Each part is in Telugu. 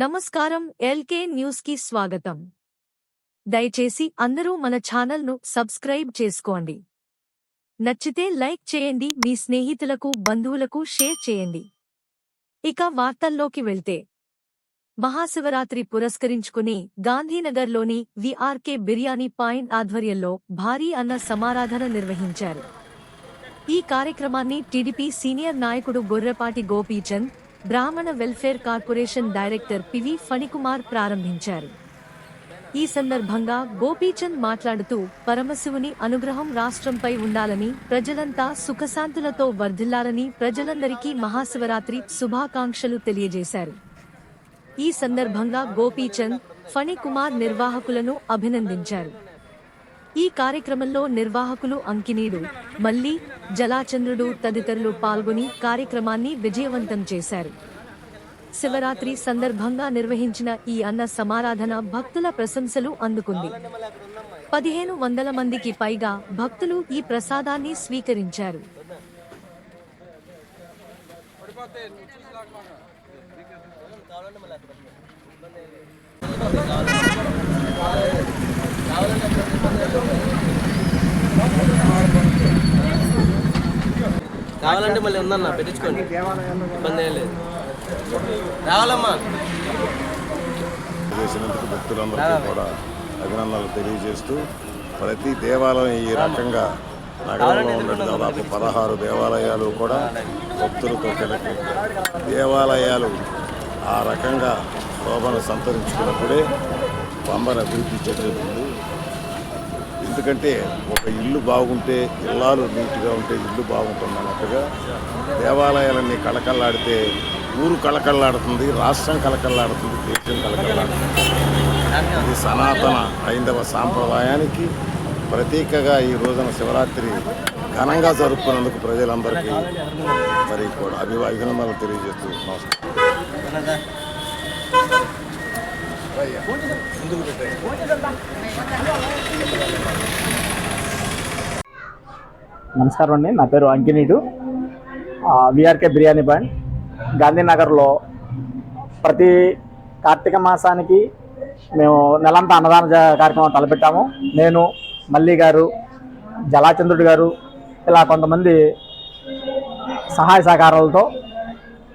నమస్కారం ఎల్కే న్యూస్కి స్వాగతం. దయచేసి అందరూ మన ఛానల్ను సబ్స్క్రైబ్ చేసుకోండి. నచ్చితే లైక్ చేయండి మీ స్నేహితులకు బంధువులకు షేర్ చేయండి. ఇక వార్తల్లోకి వెళ్తే. మహాశివరాత్రి పురస్కరించుకుని గాంధీనగర్లోని విఆర్కే బిర్యానీ పాయింట్ ఆధ్వర్యంలో భారీ అన్న సమారాధన నిర్వహించారు. ఈ కార్యక్రమాన్ని టీడీపీ సీనియర్ నాయకుడు Gorrepati Gopichand Brahmana welfare corporation director PV Phanikumar ప్రారంభించారు. ఈ సందర్భంగా గోపీచంద్ మాట్లాడుతూ పరమశివుని అనుగ్రహం రాష్ట్రంపై ఉండాలని ప్రజలంతా సుఖశాంతులతో వర్ధిల్లాలని ప్రజలందరికీ మహాశివరాత్రి శుభాకాంక్షలు తెలియజేశారు. ఈ సందర్భంగా గోపీచంద్ ఫణికుమార్ నిర్వాహకులను అభినందించారు. ఈ కార్యక్రమంలో నిర్వాహకులు అంకినీడు. మల్లి జలాచంద్రుడు తదితరులు పాల్గొని కార్యక్రమాన్ని విజయవంతం చేశారు. శివరాత్రి సందర్భంగా నిర్వహించిన ఈ అన్న సమారాధన భక్తుల ప్రశంసలు అందుకుంది. పదిహేను వందల మందికి పైగా భక్తులు ఈ ప్రసాదాన్ని స్వీకరించారు. కావాలంటే మళ్ళీ ఉందన్న పెట్టించుకోండి. ఇబ్బంది ఏం లేదు. రావాలమ్మా. చేసినందుకు భక్తులందరికీ కూడా అభినందనలు తెలియజేస్తూ ప్రతి దేవాలయం ఈ రకంగా నగరంలో ఉన్న దాదాపు పదహారు దేవాలయాలు కూడా భక్తులతో కలిపి దేవాలయాలు ఆ రకంగా శోభను సంతరించుకున్నప్పుడే పంబన అభివృద్ధి చెందుతుంది. ఎందుకంటే ఒక ఇల్లు బాగుంటే ఇల్లాలు నీట్గా ఉంటే ఇల్లు బాగుంటుంది అన్నట్టుగా దేవాలయాలన్నీ కళకళలాడితే ఊరు కళకళలాడుతుంది రాష్ట్రం కళకళలాడుతుంది దేశం కళకళలాడుతుంది. ఇది సనాతన హైందవ సాంప్రదాయానికి ప్రతీకగా ఈ రోజున శివరాత్రి ఘనంగా జరుపుకున్నందుకు ప్రజలందరికీ మరి కూడా అభి అభినందనలు తెలియజేస్తూ నమస్కారం. నమస్కారం అండి. నా పేరు అంకినీడు. విఆర్కే బిర్యానీ పాయింట్ గాంధీనగర్లో ప్రతి కార్తీక మాసానికి మేము నెలంతా అన్నదాన కార్యక్రమం తలపెట్టాము. నేను మల్లి గారు జలాచంద్రుడు గారు ఇలా కొంతమంది సహాయ సహకారాలతో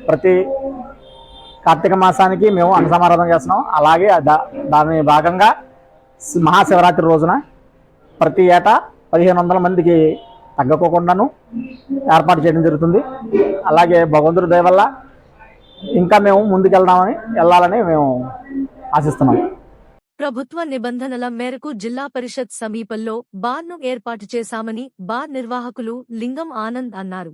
ప్రతి కార్తీక మాసానికి మేము అన్నసమారాధన చేస్తున్నాం. అలాగే దా- దాని భాగంగా మహాశివరాత్రి రోజున ప్రతి ఏటా పదిహేను వందల మందికి తగ్గకోకుండాను ఏర్పాటు చేయడం జరుగుతుంది. అలాగే భగవంతుడి దయ వల్ల ఇంకా మేము ముందుకెళ్దామని వెళ్ళాలని మేము ఆశిస్తున్నాం. ప్రభుత్వ నిబంధనల మేరకు జిల్లా పరిషత్ సమీపంలో బార్ను ఏర్పాటు చేశామని బార్ నిర్వాహకులు లింగం ఆనంద్ అన్నారు.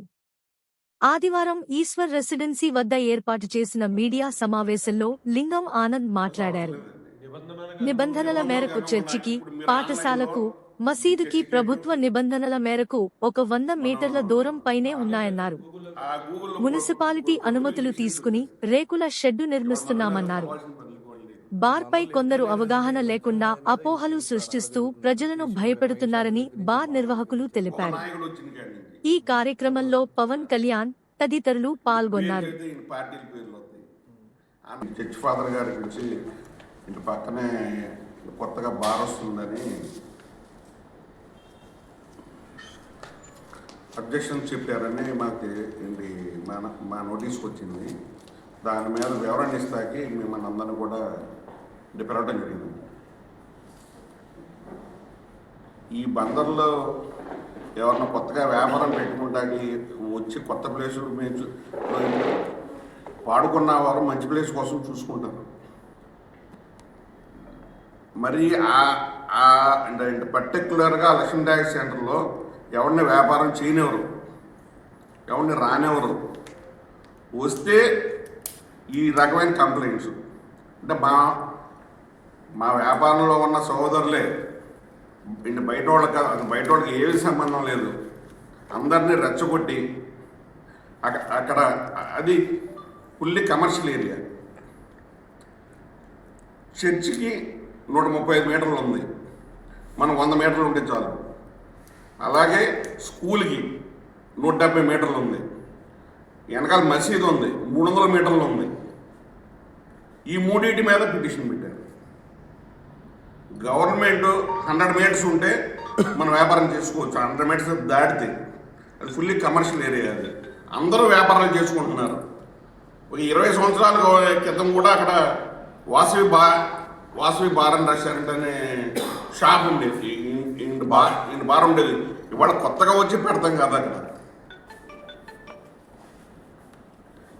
ఆదివారం ఈశ్వర్ రెసిడెన్సీ వద్ద ఏర్పాటు చేసిన మీడియా సమావేశంలో లింగం ఆనంద్ మాట్లాడారు. నిబంధనల మేరకు చర్చికి పాఠశాలకు మసీదుకి ప్రభుత్వ నిబంధనల మేరకు ఒక వంద మీటర్ల దూరం పైనే ఉన్నాయన్నారు. మున్సిపాలిటీ అనుమతులు తీసుకుని రేకుల షెడ్డు నిర్మిస్తున్నామన్నారు. బార్పై కొందరు అవగాహన లేకుండా అపోహలు సృష్టిస్తూ ప్రజలను భయపెడుతున్నారని బార్ నిర్వాహకులు తెలిపారు. ఈ కార్యక్రమంలో పవన్ కళ్యాణ్ తదితరులు పాల్గొన్నారు. చర్చ్ ఫాదర్ గారి గురించి ఇంటి పక్కనే కొత్తగా బార్ వస్తుందని అబ్జెక్షన్ చెప్పారని మాకు ఏంటి మా మా నోటీస్కి వచ్చింది. దాని మీద వివరణ ఇస్తాకి మిమ్మల్ని అందరినీ కూడా ఇంటి పిలవటం జరిగింది. ఈ బందర్లో ఎవరన్నా కొత్తగా వ్యాపారం పెట్టుకుంటానికి వచ్చి కొత్త ప్లేసులు మేము పాడుకున్న వాడుకున్న వారు మంచి ప్లేస్ కోసం చూసుకుంటారు. మరి ఆ- ఆ అంటే పర్టికులర్గా లక్ష్మీ ట్యాక్స్ సెంటర్లో ఎవరిని వ్యాపారం చేయనివ్వరు. ఎవరిని రానివ్వరు. వస్తే ఈ రకమైన కంప్లైంట్స్. అంటే మా మా వ్యాపారంలో ఉన్న సహోదరులే ఇంటి బయట వాళ్ళకి అది బయట వాళ్ళకి ఏమి సంబంధం లేదు. అందరినీ రెచ్చగొట్టి అక్కడ అది ఫుల్లీ కమర్షియల్ ఏరియా చర్చికి నూట ముప్పై ఐదు మీటర్లు ఉంది. మనం వంద మీటర్లు ఉంటే చాలు. అలాగే స్కూల్కి నూట డెబ్బై మీటర్లు ఉంది. వెనకాల మసీదు ఉంది. మూడు వందల మీటర్లు ఉంది. ఈ మూడింటి మీద పిటిషన్ పెట్టారు. గవర్నమెంట్ హండ్రెడ్ మీటర్స్ ఉంటే మనం వ్యాపారం చేసుకోవచ్చు. హండ్రెడ్ మీటర్స్ దాటితే అది ఫుల్లీ కమర్షియల్ ఏరియా అది. అందరూ వ్యాపారాలు చేసుకుంటున్నారు. ఒక ఇరవై సంవత్సరాల క్రితం కూడా అక్కడ వాసవి బా వాసవి బార్ అండ్ రెస్టారెంట్ అనే షాప్ ఉండేది. ఇంటి బార్ ఇంటి బార్ ఉండేది. ఇవాళ కొత్తగా వచ్చి పెడతాం కదా అక్కడ.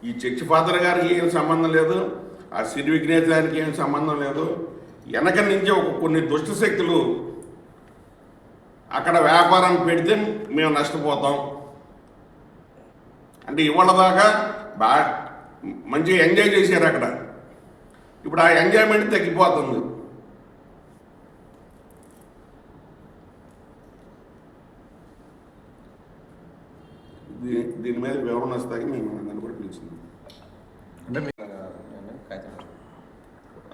ఈ చర్చి ఫాదర్ గారికి ఏం సంబంధం లేదు. ఆ సిరి విఘ్నేత గారికి ఏం సంబంధం లేదు. వెనక నుంచి ఒక కొన్ని దుష్ట శక్తులు అక్కడ వ్యాపారం పెడితే మేము నష్టపోతాం. అంటే ఇవాళ దాకా బాగా మంచిగా ఎంజాయ్ చేశారు అక్కడ. ఇప్పుడు ఆ ఎంజాయ్మెంట్ తగ్గిపోతుంది. దీ- దీని మీద వివరణ వస్తాయి మేము అందరిని కూడా పిలిచింది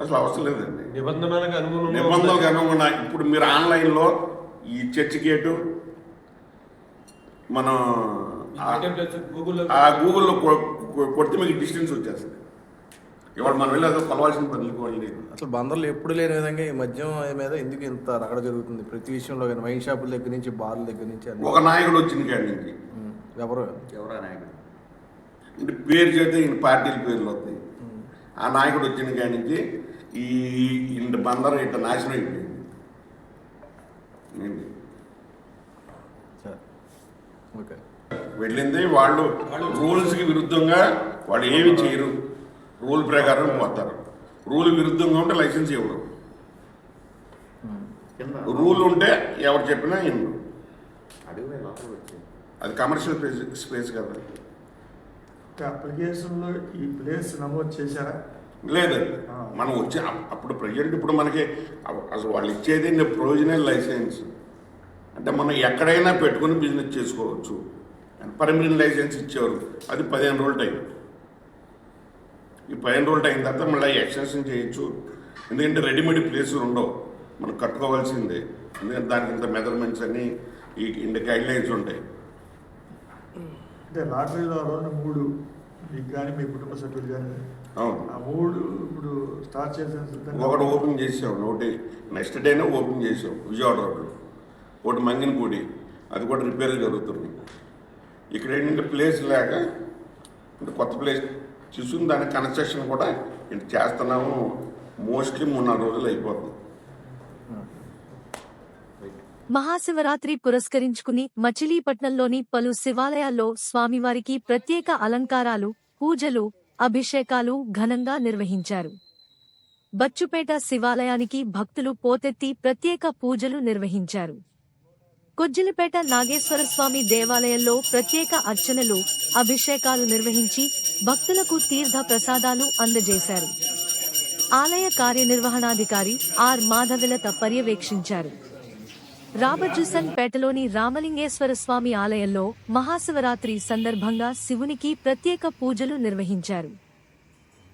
అసలు అవసరం లేదండి. నిబంధనలకు అనుగుణంగా నిబంధనలకు అనుగుణంగా ఇప్పుడు మీరు ఆన్లైన్లో ఈ చర్చ్ గేటు మనం ఆ- గూగుల్లో కొడితే మీకు డిస్టెన్స్ వచ్చేస్తుంది. ఇవాళ మనం వెళ్ళి అసలు కొలవాల్సిన పనులు లేదు. అసలు బందర్లో ఎప్పుడు లేని విధంగా ఈ మద్యం మీద ఎందుకు ఇంత రగడ జరుగుతుంది? ప్రతి విషయంలో కానీ వైన్ షాపుల దగ్గర నుంచి బార్ల దగ్గర నుంచి ఒక నాయకుడు వచ్చిన కాడి నుంచి. ఎవరు? ఎవరా నాయకుడు? అంటే పేరు చేస్తే ఈయన పార్టీల పేర్లు వస్తాయి. ఆ నాయకుడు వచ్చిన కాడి నుంచి ఈ ఇంత బందరం ఇంత నాశనం అయిపోయింది. ఏంటి? సరే ఓకే. వెళ్ళింది వాళ్ళు రూల్స్కి విరుద్ధంగా వాళ్ళు ఏమి చేయరు. రూల్ ప్రకారం పోతారు. రూల్ విరుద్ధంగా ఉంటే లైసెన్స్ ఇవ్వరు. రూల్ ఉంటే ఎవరు చెప్పినా ఇవ్వరు. అది కమర్షియల్ ప్లేస్ స్పేస్ కదా. అప్లికేషన్లో ఈ ప్లేస్ నమోదు చేశారా? లేదండి. మనం వచ్చి అప్పుడు ప్రజెంట్ ఇప్పుడు మనకి అసలు వాళ్ళు ఇచ్చేది ప్రొవిజనల్ లైసెన్స్. అంటే మనం ఎక్కడైనా పెట్టుకుని బిజినెస్ చేసుకోవచ్చు. పర్మనెంట్ లైసెన్స్ ఇచ్చేవారు. అది పదిహేను రోజులు టైం. ఈ పదిహేను రోజులు అయిన తర్వాత మళ్ళీ ఎక్స్టెన్షన్ చేయొచ్చు. ఎందుకంటే రెడీమేడ్ ప్లేసులు ఉండవు. మనం కట్టుకోవాల్సిందే. ఎందుకంటే దానికి ఇంత మెజర్మెంట్స్ అని ఈ ఇంత గైడ్ లైన్స్ ఉంటాయి. అంటే లాటరీలో మూడు మీకు కానీ మీ కుటుంబ సభ్యులు కానీ ఆ మూడు ఇప్పుడు స్టార్ట్ చేసిన ఒకటి ఓపెన్ చేసాం ఒకటి నెక్స్ట్ డేనే ఓపెన్ చేసాం విజయవాడ రోడ్లో ఒకటి మంగినపూడి అది కూడా రిపేర్ జరుగుతుంది. ఇక్కడ ఏంటంటే ప్లేస్ లేక అంటే కొత్త ప్లేస్ చూసుకుని దాని కన్స్ట్రక్షన్ కూడా ఇంత చేస్తున్నాము. మోస్ట్లీ మూడు నాలుగు రోజులు అయిపోతుంది మహాశివరాత్రి పురస్కరించుకుని మచిలీపట్నంలోని పలు శివాలయాల్లో స్వామివారికి ప్రత్యేక అలంకారాలు పూజలు అభిషేకాలు ఘనంగా నిర్వహించారు. బచ్చుపేట శివాలయానికి భక్తులు పోతెత్తి ప్రత్యేక పూజలు నిర్వహించారు. కొజ్జిలిపేట నాగేశ్వర స్వామి దేవాలయంలో ప్రత్యేక అర్చనలు అభిషేకాలు నిర్వహించి భక్తులకు తీర్థ ప్రసాదాలు అందజేశారు. ఆలయ కార్యనిర్వహణాధికారి ఆర్ మాధవిలత పర్యవేక్షించారు. రాబర్జుసన్ పేటలోని రామలింగేశ్వర స్వామి ఆలయంలో మహాశివరాత్రి సందర్భంగా శివునికి ప్రత్యేక పూజలు నిర్వహించారు.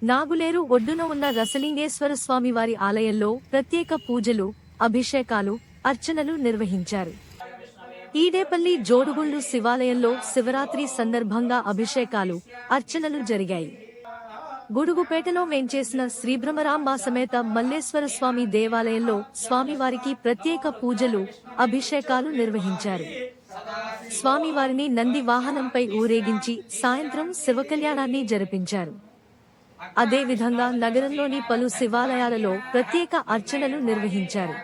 నాగులేరు ఒడ్డున ఉన్న రసలింగేశ్వర స్వామి వారి ఆలయంలో ప్రత్యేక పూజలు అభిషేకాలు అర్చనలు నిర్వహించారు. ఈడేపల్లి జోడుగుళ్ళు శివాలయంలో శివరాత్రి సందర్భంగా అభిషేకాలు అర్చనలు జరిగాయి. గుడుగుపేటలో వేంచేసిన శ్రీభ్రమరాంబ సమేత మల్లేశ్వర స్వామి దేవాలయంలో స్వామివారికి ప్రత్యేక పూజలు అభిషేకాలు నిర్వహించారు. స్వామివారిని నంది వాహనంపై ఊరేగించి సాయంత్రం శివకళ్యాణాన్ని జరిపించారు. అదేవిధంగా నగరంలోని పలు శివాలయాలలో ప్రత్యేక అర్చనలు నిర్వహించారు.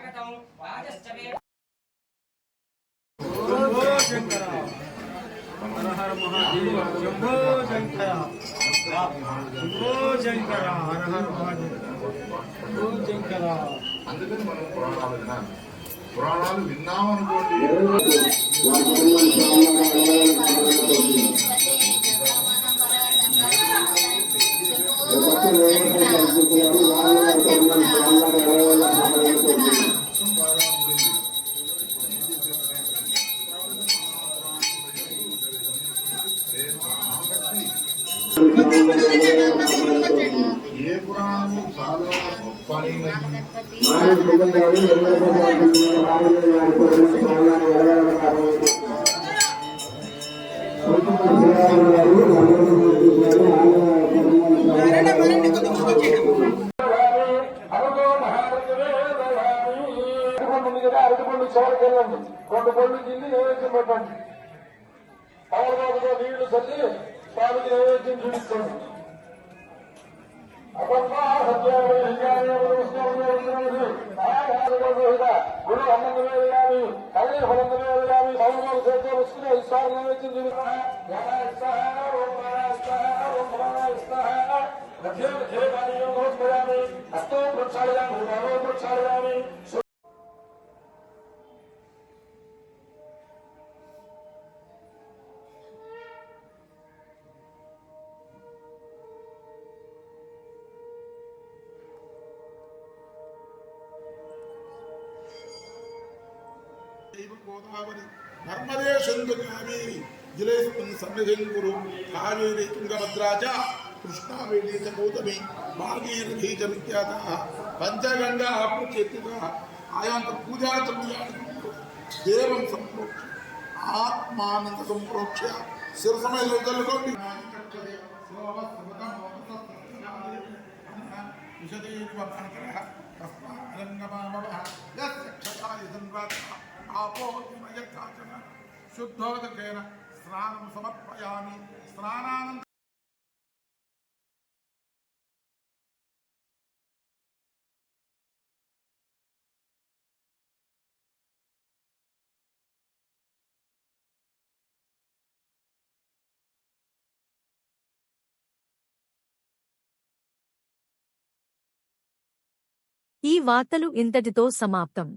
పురాణాలు విన్నామనుకోండి ఏ పురాణము సాధన పని అరటిపండు చివరికి వెళ్ళండి రెండు పళ్ళు తిండి నైవేద్యం పెట్టండి అవగాహన నీళ్లు చల్లి స్వామికి నైవేద్యం చూపించండి గురు అన్నం మీద కానీ కళ్యాణ ఫలం మీద కానీ పౌర్ణమాలు చేస్తే వస్తున్న ఈశ్వర నైవేద్యం చూపించాలి హస్తో ప్రక్షాళయామి ప్రక్షాళయామి గోదావరి నర్మదే సింధు కావేరి జలేస్మిన్ సన్నిధిం కావేరి తుంగభద్రాచ చ చ గౌతమి భాగీరథీ చ విఖ్యాత పంచగంగా ప్రచేతిత ఆయాంత పూజాచర్యాన్ని దేవం సంప్రోక్ష ఆత్మానంద సంప్రోక్ష. శిరసమయ తల్లుకోండి శుద్ధోదకేన స్నానం సమర్పయామి. స్నానానంత ఈ వార్తలు ఇంతటితో సమాప్తం.